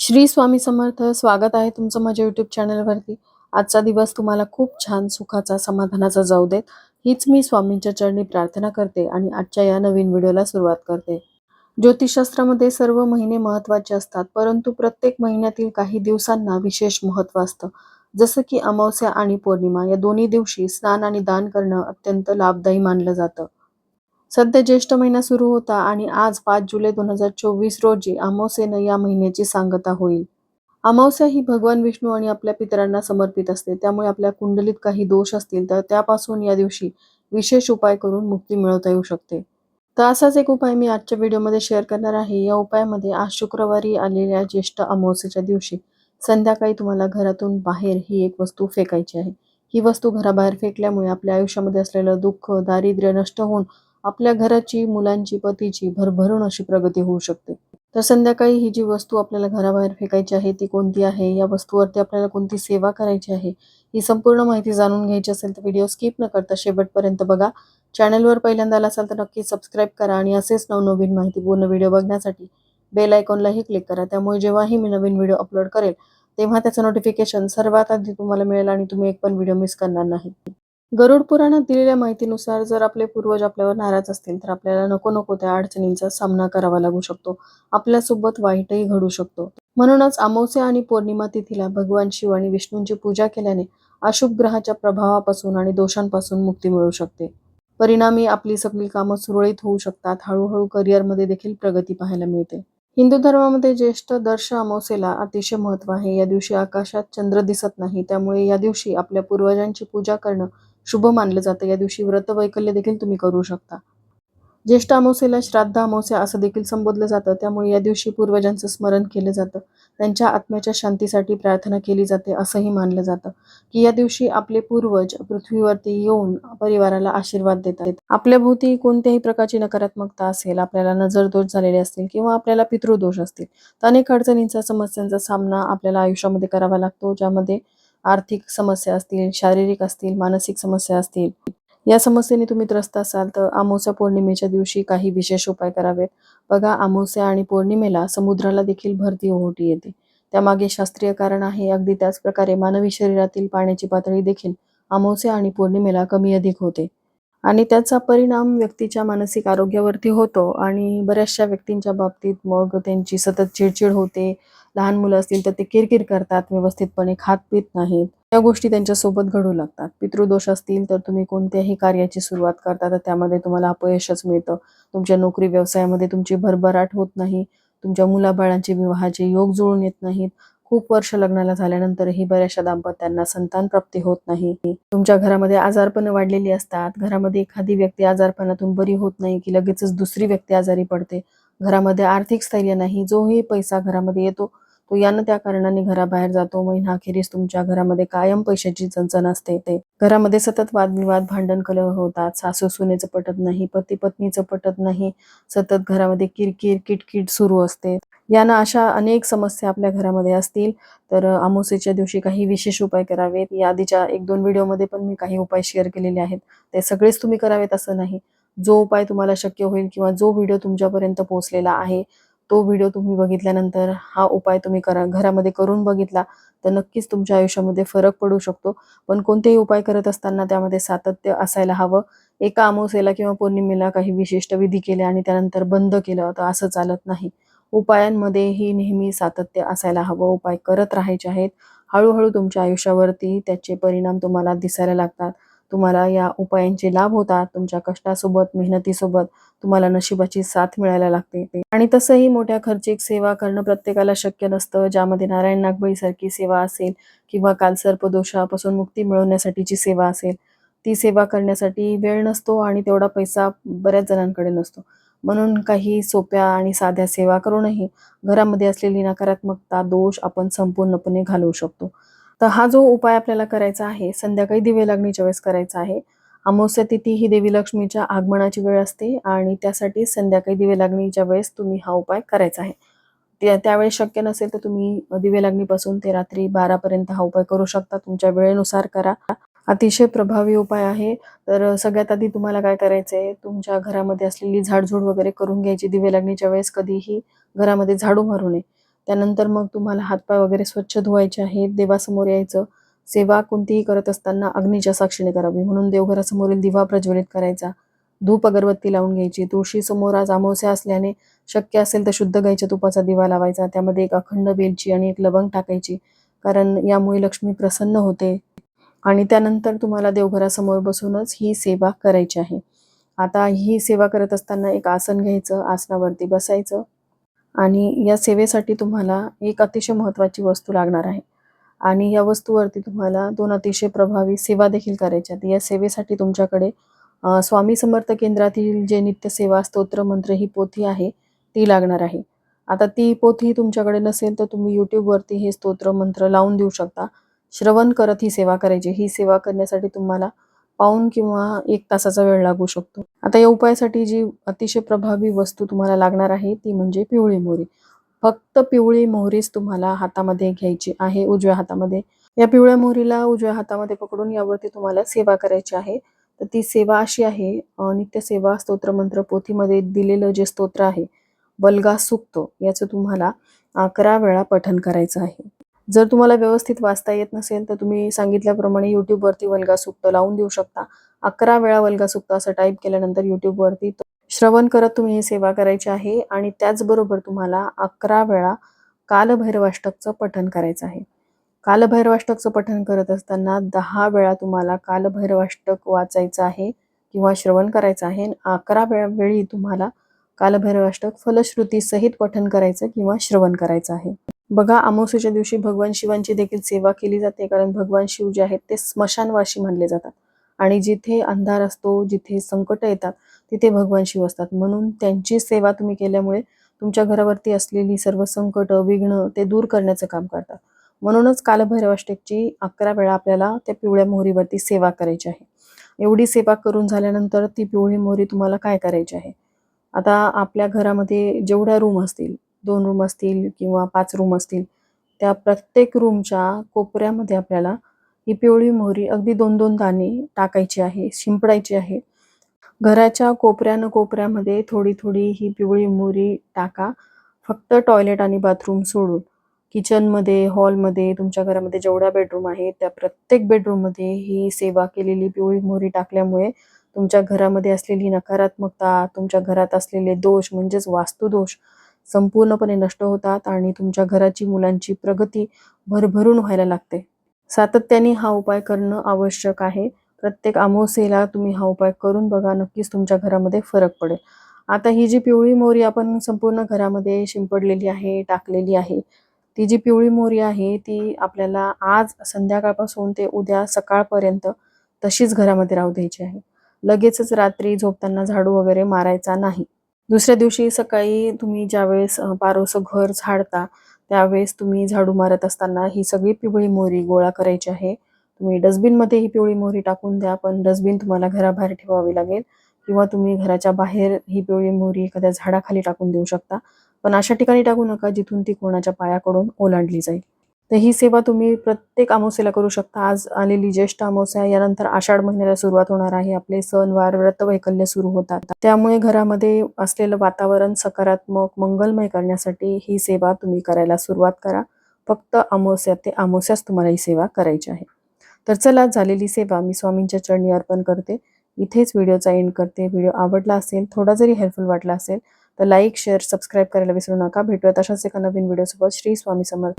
श्री स्वामी समर्थ स्वागत आहे तुमचं माझ्या युट्यूब चॅनलवरती आजचा दिवस तुम्हाला खूप छान सुखाचा समाधानाचा जाऊ देत. हीच मी स्वामींच्या चरणी प्रार्थना करते आणि आजच्या या नवीन व्हिडिओला सुरुवात करते. ज्योतिषशास्त्रामध्ये सर्व महिने महत्त्वाचे असतात परंतु प्रत्येक महिन्यातील काही दिवसांना विशेष महत्त्व असतं. जसं की अमावस्या आणि पौर्णिमा या दोन्ही दिवशी स्नान आणि दान करणं अत्यंत लाभदायी मानलं जातं. सध्या ज्येष्ठ महिना सुरू होता आणि आज पाच जुलै दोन हजार चोवीस रोजी अमावस्येनं या महिन्याची सांगता होईल. अमावस्या ही भगवान विष्णू आणि आपल्या पितरांना समर्पित असते. त्यामुळे आपल्या कुंडलीत काही दोष असतील तर त्यापासून या दिवशी विशेष उपाय करून मुक्ती मिळवता येऊ शकते. तर असाच एक उपाय मी आजच्या व्हिडिओमध्ये शेअर करणार आहे. या उपायामध्ये आज शुक्रवारी आलेल्या ज्येष्ठ अमावस्येच्या दिवशी संध्याकाळी तुम्हाला घरातून बाहेर ही एक वस्तू फेकायची आहे. ही वस्तू घराबाहेर फेकल्यामुळे आपल्या आयुष्यामध्ये असलेलं दुःख दारिद्र्य नष्ट होऊन आपल्या घराची मुलांची पतीची भरभरून अशी प्रगती होऊ शकते. तर संध्याकाळी ही जी वस्तू आपल्याला घराबाहेर फेकायची आहे ती कोणती आहे? या वस्तूवरती आपल्याला कोणती सेवा करायची आहे? ही संपूर्ण माहिती जाणून घ्यायची असेल तर व्हिडिओ स्किप न करता शेवटपर्यंत बघा. चॅनलवर पहिल्यांदा आला असाल तर नक्की सबस्क्राईब करा आणि असेच नवनवीन माहिती पूर्ण व्हिडिओ बघण्यासाठी बेल आयकॉनलाही क्लिक करा. त्यामुळे जेव्हाही मी नवीन व्हिडिओ अपलोड करेल तेव्हा त्याचं नोटिफिकेशन सर्वात आधी तुम्हाला मिळेल आणि तुम्ही एक पण व्हिडिओ मिस करणार नाही. गरुड पुराणात दिलेल्या माहितीनुसार जर आपले पूर्वज आपल्यावर नाराज असतील तर आपल्याला नको नको त्या अडचणींचा सामना करावा लागू शकतो. आपल्यासोबत वाईटही घडू शकतो. म्हणूनच अमावस्या आणि पौर्णिमा तिथीला भगवान शिव आणि विष्णूंची पूजा केल्याने अशुभ ग्रहाच्या प्रभावापासून आणि दोषांपासून मुक्ती मिळू शकते. परिणामी आपली सगळी कामं सुरळीत होऊ शकतात. हळूहळू करिअरमध्ये देखील प्रगती पाहायला मिळते. हिंदू धर्मामध्ये ज्येष्ठ दर्श अमावस्येला अतिशय महत्त्व आहे. या दिवशी आकाशात चंद्र दिसत नाही. त्यामुळे या दिवशी आपल्या पूर्वजांची पूजा करणं शुभ मानलं जातं. या दिवशी व्रत वैकल्य देखील तुम्ही करू शकता. ज्येष्ठ अमावस्येला श्राद्ध अमावस्या असं देखील संबोधलं जातं. त्यामुळे या दिवशी पूर्वजांचं स्मरण केलं जातं. त्यांच्या आत्म्याच्या शांतीसाठी प्रार्थना केली जाते असंही मानलं जातं. की या दिवशी आपले पूर्वज पृथ्वीवरती येऊन परिवाराला आशीर्वाद देतात. आपल्या भोवती कोणत्याही प्रकारची नकारात्मकता असेल आपल्याला नजर दोष झालेले असतील किंवा आपल्याला पितृदोष असतील तर अनेक अडचणींचा समस्यांचा सामना आपल्याला आयुष्यामध्ये करावा लागतो. ज्यामध्ये आर्थिक समस्या असतील शारीरिक असतील मानसिक समस्या असतील या समस्येने तुम्ही त्रस्त असाल तर अमावस्या पौर्णिमेच्या दिवशी काही विशेष उपाय करावेत. बघा अमावस्या आणि पौर्णिमेला समुद्राला देखील भरती ओहोटी येते. त्यामागे शास्त्रीय कारण आहे अगदी त्याच प्रकारे मानवी शरीरातील पाण्याची पातळी देखील अमावस्या आणि पौर्णिमेला कमी अधिक होते. आणि त्याचा परिणाम व्यक्तीच्या मानसिक आरोग्यावरती होतो आणि बऱ्याचशा व्यक्तींच्या बाबतीत मग त्यांची सतत चिडचिड होते लहान मुलं असतील तर ते किरकिर करतात व्यवस्थितपणे खात पित नाहीत. या गोष्टी त्यांच्यासोबत घडू लागतात. पितृदोष असतील तर तुम्ही कोणत्याही कार्याची सुरुवात करता तर त्यामध्ये तुम्हाला अपयशच मिळतं. तुमच्या नोकरी व्यवसायामध्ये तुमची भरभराट होत नाही. तुमच्या मुलाबाळांचे विवाहाचे योग जुळून येत नाहीत. खूप वर्ष लग्नाला झाल्यानंतरही बऱ्याचशा दाम्पत्यांना संतान प्राप्ती होत नाही. तुमच्या घरामध्ये आजारपण वाढलेली असतात. घरामध्ये एखादी व्यक्ती आजारपणातून बरी होत नाही की लगेचच दुसरी व्यक्ती आजारी पडते. घरामध्ये आर्थिक स्थैर्य नाही. जोही पैसा घरामध्ये येतो तो यानं त्या कारणाने घराबाहेर जातो. महिना अखेरीस तुमच्या घरामध्ये कायम पैशाची चणचण असते. ते घरामध्ये सतत वादविवाद भांडण कलह होतात. सासू सुनेचं पटत नाही पती पत्नीचं पटत नाही. सतत घरामध्ये किरकिर किटकिट सुरू असते. यानं अशा अनेक समस्या आपल्या घरामध्ये असतील. तर अमावस्येच्या दिवशी काही विशेष उपाय करावेत. या आधीच्या एक दोन व्हिडिओमध्ये पण मी काही उपाय शेअर केलेले आहेत. ते सगळेच तुम्ही करावेत असं नाही. जो उपाय तुम्हाला शक्य होईल किंवा जो व्हिडिओ तुमच्यापर्यंत पोहोचलेला आहे तो व्हिडिओ तुम्ही बघितल्यानंतर हा उपाय तुम्ही करा. घरामध्ये करून बघितला तर नक्कीच तुमच्या आयुष्यामध्ये फरक पडू शकतो. पण कोणतेही उपाय करत असताना त्यामध्ये सातत्य असायला हवं. एका अमावस्येला किंवा पौर्णिमेला काही विशिष्ट विधी केले आणि त्यानंतर बंद केलं तर असं चालत नाही. उपायांमध्येही नेहमी सातत्य असायला हवं. उपाय करत राहायचे आहेत. हळूहळू तुमच्या आयुष्यावरती त्याचे परिणाम तुम्हाला दिसायला लागतात. तुम्हाला या उपायांचे लाभ होतात तुमच्या कष्टासोबत मेहनतीसोबत तुम्हाला नशिबाची साथ मिळायला लागते. आणि तसंही मोठ्या खर्चिक सेवा करणं प्रत्येकाला शक्य नसतं ज्यामध्ये नारायण नागबळी सारखी सेवा असेल किंवा कालसर्पदोषापासून मुक्ती मिळवण्यासाठीची सेवा असेल ती सेवा करण्यासाठी वेळ नसतो आणि तेवढा पैसा बऱ्याच जणांकडे नसतो. म्हणून काही सोप्या आणि साध्या सेवा करूनही घरामध्ये असलेली नकारात्मकता दोष आपण संपूर्णपणे घालवू शकतो. तर हा जो उपाय आपल्याला करायचा आहे संध्याकाळी दिवे लागणीच्या वेळेस करायचा आहे. अमावस्या तिथी ही देवी लक्ष्मीच्या आगमनाची वेळ असते आणि त्यासाठी संध्याकाळी दिवे लागणीच्या वेळेस तुम्ही हा उपाय करायचा आहे. त्या त्यावेळेस शक्य नसेल तर तुम्ही दिवे लागणीपासून ते रात्री बारापर्यंत हा उपाय करू शकता. तुमच्या वेळेनुसार करा. अतिशय प्रभावी उपाय आहे. तर सगळ्यात आधी तुम्हाला काय करायचं आहे? तुमच्या घरामध्ये असलेली झाडझूड वगैरे करून घ्यायची दिवे लागणीच्या वेळेस कधीही घरामध्ये झाडू मारू नये. त्यानंतर मग तुम्हाला हातपाय वगैरे स्वच्छ धुवायचे आहेत देवासमोर यायचं सेवा कोणतीही करत असताना अग्नीच्या साक्षीने करावी. म्हणून देवघरासमोरील दिवा प्रज्वलित करायचा. धूप अगरबत्ती लावून घ्यायची. तुळशी समोर आज अमावस्या असल्याने शक्य असेल तर शुद्ध गाईच्या तुपाचा दिवा लावायचा. त्यामध्ये एक अखंड बेलची आणि एक लवंग टाकायची. कारण यामुळे लक्ष्मी प्रसन्न होते. आणि त्यानंतर तुम्हाला देवघरासमोर बसूनच ही सेवा करायची आहे. आता ही सेवा करत असताना एक आसन घ्यायचं आसनावरती बसायचं. आणि या सेवेसाठी तुम्हाला एक अतिशय महत्त्वाची वस्तू लागणार आहे. आणि या वस्तूवरती तुम्हाला दोन अतिशय प्रभावी सेवा देखील करायच्या आहेत. या सेवेसाठी तुमच्याकडे स्वामी समर्थ केंद्रातील जे नित्य सेवा स्तोत्र मंत्र ही पोथी आहे ती लागणार आहे. आता ती पोथी तुमच्याकडे नसेल तर तुम्ही यूट्यूबवरती हे स्तोत्र मंत्र लावून देऊ शकता. श्रवण करत ही सेवा करायची. ही सेवा करण्यासाठी तुम्हाला पाऊन किंवा एक तासाचा वेळ लागू शकतो. आता या उपायासाठी जी अतिशय प्रभावी वस्तू तुम्हाला लागणार आहे ती म्हणजे पिवळी मोहरी. फक्त पिवळी मोहरीच तुम्हाला हातामध्ये घ्यायची आहे उजव्या हातामध्ये. या पिवळ्या मोहरीला उजव्या हातामध्ये पकडून यावरती तुम्हाला सेवा करायची आहे. तर ती सेवा अशी आहे नित्य सेवा स्तोत्र मंत्र पोथीमध्ये दिलेलं जे स्तोत्र आहे बलगा सुक्तो याचं तुम्हाला अकरा वेळा पठन करायचं आहे. जर तुम्हाला व्यवस्थित वाचता येत नसेल तर तुम्ही सांगितल्याप्रमाणे युट्यूबवरती वल्गासुक्त लावून देऊ शकता. अकरा वेळा वल्गासुक्त असं टाईप केल्यानंतर युट्यूबवरती श्रवण करत तुम्ही ही सेवा करायची आहे आणि त्याचबरोबर तुम्हाला अकरा वेळा कालभैरवाष्टकचं पठण करायचं आहे. कालभैरवाष्टकचं पठण करत असताना दहा वेळा तुम्हाला कालभैरवाष्टक वाचायचं आहे किंवा श्रवण करायचं आहे अकरा वेळा वेळी तुम्हाला कालभैरवाष्टक फलश्रुतीसहित पठन पठण करायचं किंवा श्रवण करायचं आहे. बघा अमावस्येच्या दिवशी भगवान शिवांची देखील सेवा केली जाते कारण भगवान शिव जे आहेत ते स्मशानवाशी मानले जातात. आणि जिथे अंधार असतो जिथे संकट येतात तिथे भगवान शिव असतात. म्हणून त्यांची सेवा तुम्ही केल्यामुळे तुमच्या घरावरती असलेली सर्व संकट विघ्न ते दूर करण्याचं काम करतात. म्हणूनच कालभैरवाष्टकची अकरा वेळा आपल्याला त्या पिवळ्या मोहरीवरती सेवा करायची आहे. एवढी सेवा करून झाल्यानंतर ती पिवळी मोहरी तुम्हाला काय करायची आहे? आता आपल्या घरामध्ये जेवढ्या रूम असतील दोन रूम असतील किंवा पाच रूम असतील त्या प्रत्येक रूमच्या कोपऱ्यामध्ये आपल्याला ही पिवळी मोहरी अगदी दोन दोन दाणे टाकायची आहे शिंपडायची आहे. घराच्या कोपऱ्यानं कोपऱ्यामध्ये थोडी थोडी ही पिवळी मोहरी टाका. फक्त टॉयलेट आणि बाथरूम सोडून. किचनमध्ये हॉलमध्ये तुमच्या घरामध्ये जेवढ्या बेडरूम आहेत त्या प्रत्येक बेडरूममध्ये ही सेवा केलेली पिवळी मोहरी टाकल्यामुळे तुमच्या घरामध्ये असलेली नकारात्मकता तुमच्या घरात असलेले दोष म्हणजेच वास्तुदोष संपूर्णपणे नष्ट होतात आणि तुमच्या घराची मुलांची प्रगती भरभरून व्हायला लागते. सातत्याने हा उपाय करणं आवश्यक आहे. प्रत्येक अमावस्येला तुम्ही हा उपाय करून बघा नक्कीच तुमच्या घरामध्ये फरक पडेल. आता ही जी पिवळी मोहरी आपण संपूर्ण घरामध्ये शिंपडलेली आहे टाकलेली आहे ती जी पिवळी मोहरी आहे ती आपल्याला आज संध्याकाळपासून ते उद्या सकाळपर्यंत तशीच घरामध्ये राहू द्यायची आहे. लगेचच रात्री झोपताना झाडू वगैरे मारायचा नाही. दुसऱ्या दिवशी सकाळी तुम्ही ज्यावेळेस अ, पारोसं घर झाडता त्यावेळेस तुम्ही झाडू मारत असताना ही सगळी पिवळी मोहरी गोळा करायची आहे. तुम्ही डस्टबिनमध्ये ही पिवळी मोहरी टाकून द्या पण डस्टबिन तुम्हाला घराबाहेर ठेवावी लागेल किंवा तुम्ही घराच्या बाहेर ही पिवळी मोहरी एखाद्या झाडाखाली टाकून देऊ शकता. पण अशा ठिकाणी टाकू नका जिथून ती कोणाच्या पायाकडून ओलांडली जाईल. तर ही सेवा तुम्ही प्रत्येक अमावस्येला करू शकता. आज आलेली ज्येष्ठ अमावस्या यानंतर आषाढ महिन्याला सुरुवात होणार आहे. आपले सण वार व्रत वैकल्य सुरू होतात. त्यामुळे घरामध्ये असलेलं वातावरण सकारात्मक मंगलमय करण्यासाठी ही सेवा तुम्ही करायला सुरुवात करा. फक्त अमावस्या ते अमावस्याच तुम्हाला ही सेवा करायची आहे. तर चला झालेली सेवा मी स्वामींच्या चरणी अर्पण करते. इथेच व्हिडिओचा एंड करते. व्हिडिओ आवडला असेल थोडा जरी हेल्पफुल वाटला असेल तर लाईक शेअर सबस्क्राईब करायला विसरू नका. भेटूयात अशाच एका नवीन व्हिडिओसोबत. श्री स्वामी समर्थ.